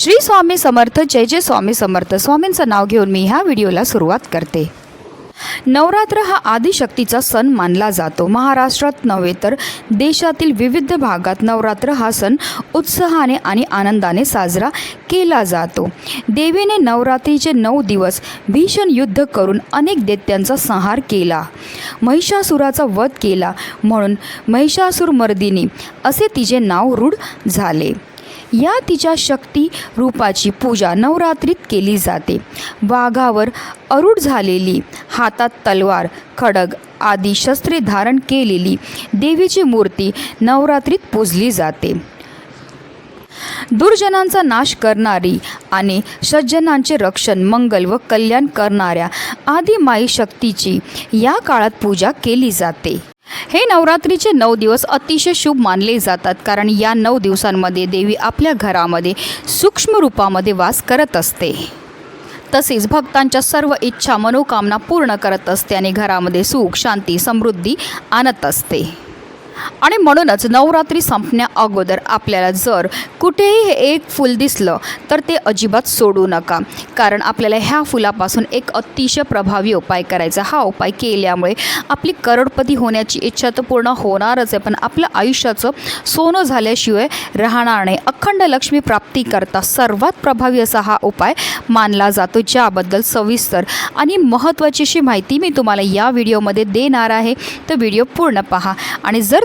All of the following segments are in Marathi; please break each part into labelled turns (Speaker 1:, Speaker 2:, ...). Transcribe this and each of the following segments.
Speaker 1: श्री स्वामी समर्थ जय जय स्वामी समर्थ. स्वामींचं नाव घेऊन मी ह्या व्हिडिओला सुरुवात करते. नवरात्र हा आदिशक्तीचा सण मानला जातो. महाराष्ट्रात नव्हे तर देशातील विविध भागात नवरात्र हा सण उत्साहाने आणि आनंदाने साजरा केला जातो. देवीने नवरात्रीचे नऊ दिवस भीषण युद्ध करून अनेक दैत्यांचा संहार केला. महिषासुराचा वध केला. म्हणून महिषासुरमर्दिनी असे तिचे नाव रूढ झाले. या तिच्या शक्ती रूपाची पूजा नवरात्रीत केली जाते. वाघावर अरुढ झालेली हातात तलवार खडग आदी शस्त्रे धारण केलेली देवीची मूर्ती नवरात्रीत पूजली जाते. दुर्जनांचा नाश करणारी आणि सज्जनांचे रक्षण मंगल व कल्याण करणाऱ्या आदी माई शक्तीची या काळात पूजा केली जाते. हे नवरात्रीचे नऊ दिवस अतिशय शुभ मानले जातात कारण या नऊ दिवसांमध्ये देवी आपल्या घरामध्ये सूक्ष्म रूपामध्ये वास करत असते. तसेच भक्तांच्या सर्व इच्छा मनोकामना पूर्ण करत असते आणि घरामध्ये सुख शांती समृद्धी आणत असते. आणि म्हणूनच नवरात्री संपण्या अगोदर आपल्याला जर कुठेही हे एक फूल दिसलं तर ते अजिबात सोडू नका. कारण आपल्याला ह्या फुलापासून एक अतिशय प्रभावी उपाय करायचा. हा उपाय केल्यामुळे आपली करोडपती होण्याची इच्छा तर पूर्ण होणारच आहे. पण आपलं आयुष्याचं सोनं झाल्याशिवाय राहणार नाही. अखंड लक्ष्मी प्राप्ती करता सर्वात प्रभावी असा हा उपाय मानला जातो ज्याबद्दल सविस्तर आणि महत्त्वाची अशी माहिती मी तुम्हाला या व्हिडिओमध्ये देणार आहे. तर व्हिडिओ पूर्ण पहा. आणि जर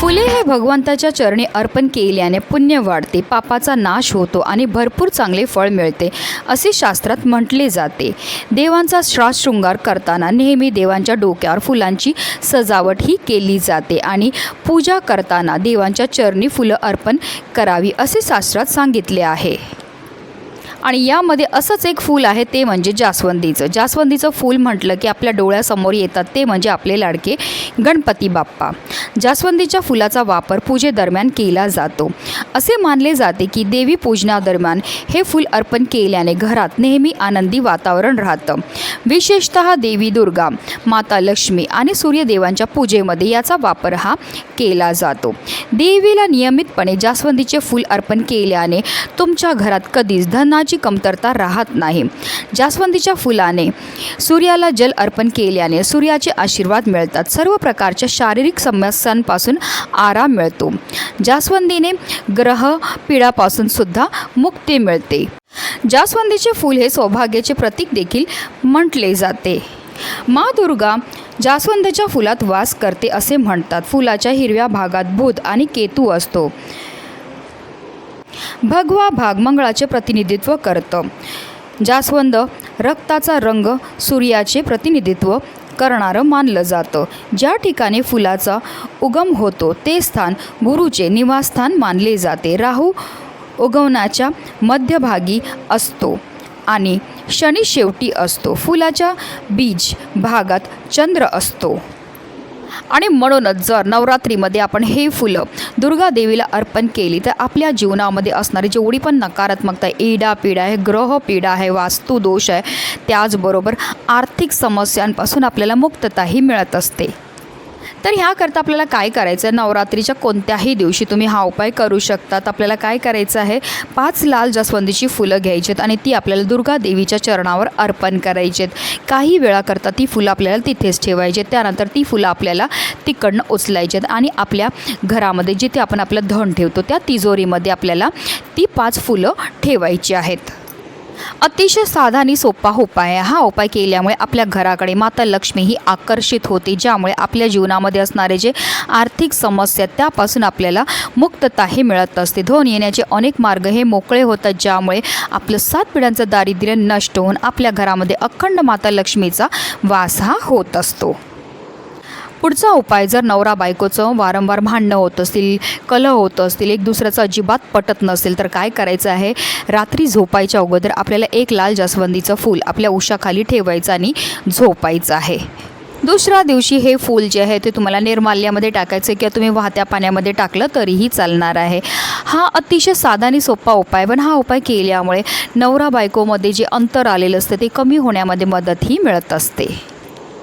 Speaker 1: फुले हे भगवंताच्या चरणी अर्पण केल्याने पुण्य वाढते पापाचा नाश होतो आणि भरपूर चांगले फळ मिळते असे शास्त्रात म्हटले जाते. देवांचा श्वास शृंगार करताना नेहमी देवांच्या डोक्यावर फुलांची सजावट ही केली जाते आणि पूजा करताना देवांच्या चरणी फुलं अर्पण करावी असे शास्त्रात सांगितले आहे. आणि यामध्ये असंच एक फूल आहे ते म्हणजे जास्वंदीचं. जास्वंदीचं फूल म्हटलं की आपल्या डोळ्यासमोर येतात ते म्हणजे आपले लाडके गणपती बाप्पा. जास्वंदीच्या फुलाचा वापर पूजेदरम्यान केला जातो. असे मानले जाते की देवी पूजनादरम्यान हे फूल अर्पण केल्याने घरात नेहमी आनंदी वातावरण राहतं. विशेषत देवी दुर्गा माता लक्ष्मी आणि सूर्यदेवांच्या पूजेमध्ये याचा वापर हा केला जातो. देवीला नियमितपणे जास्वंदीचे फूल अर्पण केल्याने तुमच्या घरात कधीच धनाची कमतरता राहत नाही. जास्वंदीच्या फुलाने सूर्याला जल अर्पण केल्याने सूर्याचे आशीर्वाद मिळतात. सर्व प्रकारच्या शारीरिक समस्यांपासून आराम मिळतो. जास्वंदीने ग्रह पिढापासून सुद्धा मुक्ती मिळते. जास्वंदीचे फूल हे सौभाग्याचे प्रतीक देखील म्हटले जाते. मा दुर्गा जास्वंदीच्या फुलात वास करते असे म्हणतात. फुलाच्या हिरव्या भागात बुध आणि केतू असतो. भगवा भाग मंगळाचे प्रतिनिधित्व करतं. जास्वंद रक्ताचा रंग सूर्याचे प्रतिनिधित्व करणारं मानलं जातं. ज्या ठिकाणी फुलाचा उगम होतो ते स्थान गुरुचे निवासस्थान मानले जाते. राहू उगवण्याच्या मध्यभागी असतो आणि शनी शेवटी असतो. फुलाच्या बीज भागात चंद्र असतो. आणि म्हणूनच जर नवरात्रीमध्ये आपण हे फुलं दुर्गा देवीला अर्पण केली तर आपल्या जीवनामध्ये असणारी जेवढी पण नकारात्मकता आहे इडा पीडा आहे ग्रह पीडा आहे वास्तुदोष आहे त्याचबरोबर आर्थिक समस्यांपासून आपल्याला मुक्तताही मिळत असते. तर ह्याकरता आपल्याला काय करायचं आहे नवरात्रीच्या कोणत्याही दिवशी तुम्ही हा उपाय करू शकतात. आपल्याला काय करायचं आहे? पाच लाल जास्वंदीची फुलं घ्यायची आहेत आणि ती आपल्याला दुर्गा देवीच्या चरणावर अर्पण करायची आहेत काही वेळाकरता ती फुलं आपल्याला तिथेच ठेवायची आहेत त्यानंतर ती फुलं आपल्याला तिकडनं उचलायची आहेत आणि आपल्या घरामध्ये जिथे आपण आपलं धन ठेवतो त्या तिजोरीमध्ये आपल्याला ती पाच फुलं ठेवायची आहेत. अतिशय साधा आणि सोपा उपाय आहे. हा उपाय केल्यामुळे आपल्या घराकडे माता लक्ष्मी ही आकर्षित होते ज्यामुळे आपल्या जीवनामध्ये असणारे जे आर्थिक समस्या आहेत, त्यापासून आपल्याला मुक्तता हे मिळत असते. धोन येण्याचे अनेक मार्ग हे मोकळे होतात ज्यामुळे आपलं सात पिढ्यांचं दारिद्र्य नष्ट होऊन आपल्या घरामध्ये अखंड माता लक्ष्मीचा वास हा होत असतो. पुढचा उपाय जर नवरा बायकोचं वारंवार भांडणं होत असतील कलह होत असतील एक दुसऱ्याचं अजिबात पटत नसेल तर काय करायचं आहे? रात्री झोपायच्या अगोदर आपल्याला एक लाल जास्वंदीचं फूल आपल्या उशाखाली ठेवायचं आणि झोपायचं आहे. दुसऱ्या दिवशी हे फूल जे आहे ते तुम्हाला निर्माल्यामध्ये टाकायचं आहे किंवा तुम्ही वाहत्या पाण्यामध्ये टाकलं तरीही चालणार आहे. हा अतिशय साधा आणि सोपा उपाय पण हा उपाय केल्यामुळे नवरा बायकोमध्ये जे अंतर आलेलं असतं ते कमी होण्यामध्ये मदतही मिळत असते.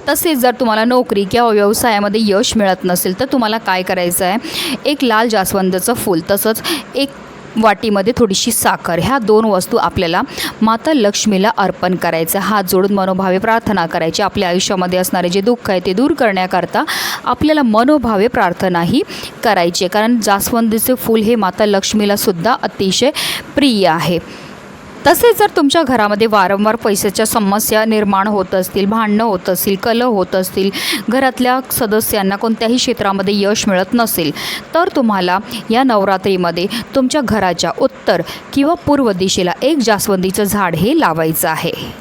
Speaker 1: तसेच जर तुम्हाला नोकरी किंवा व्यवसायामध्ये यश मिळत नसेल तर तुम्हाला काय करायचं आहे? एक लाल जास्वंदाचं फूल तसंच एक वाटीमध्ये थोडीशी साखर. ह्या दोन वस्तू आपल्याला माता लक्ष्मीला अर्पण करायचं हात जोडून मनोभावे प्रार्थना करायची. आपल्या आयुष्यामध्ये असणारे जे दुःख आहे ते दूर करण्याकरता आपल्याला मनोभावे प्रार्थनाही करायची आहे. कारण जास्वंदीचे फूल हे माता लक्ष्मीला सुद्धा अतिशय प्रिय आहे. तसेच जर तुमच्या घरामध्ये वारंवार पैशाच्या समस्या निर्माण होत असतील भांडणं होत असतील कलह होत असतील घरातल्या सदस्यांना कोणत्याही क्षेत्रामध्ये यश मिळत नसेल तर तुम्हाला या नवरात्रीमध्ये तुमच्या घराच्या उत्तर किंवा पूर्व दिशेला एक जास्वंदीचं झाड हे लावायचं आहे.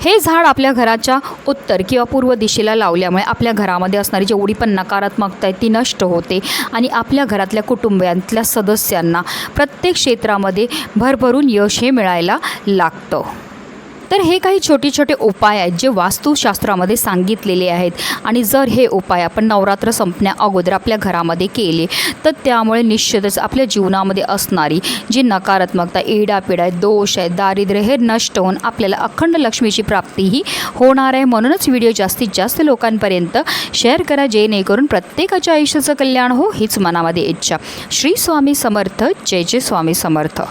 Speaker 1: हे झाड आपल्या घराच्या उत्तर किंवा पूर्व दिशेला लावल्यामुळे आपल्या घरामध्ये असणारी जेवढी पण नकारात्मकता आहे ती नष्ट होते. आणि आपल्या घरातल्या कुटुंबियांतल्या सदस्यांना प्रत्येक क्षेत्रामध्ये भरभरून यश हे मिळायला लागतं. तर हे काही छोटे छोटे उपाय आहेत जे वास्तुशास्त्रामध्ये सांगितलेले आहेत. आणि जर हे उपाय आपण नवरात्र संपण्या अगोदर आपल्या घरामध्ये केले तर त्यामुळे निश्चितच आपल्या जीवनामध्ये असणारी जी नकारात्मकता इडापिडा आहे दोष आहे दारिद्र्य हे नष्ट होऊन आपल्याला अखंड लक्ष्मीची प्राप्तीही होणार आहे. म्हणूनच व्हिडिओ जास्तीत जास्त लोकांपर्यंत शेअर करा जेणेकरून प्रत्येकाच्या आयुष्याचं कल्याण हो हीच मनामध्ये इच्छा. श्री स्वामी समर्थ. जय जय स्वामी समर्थ.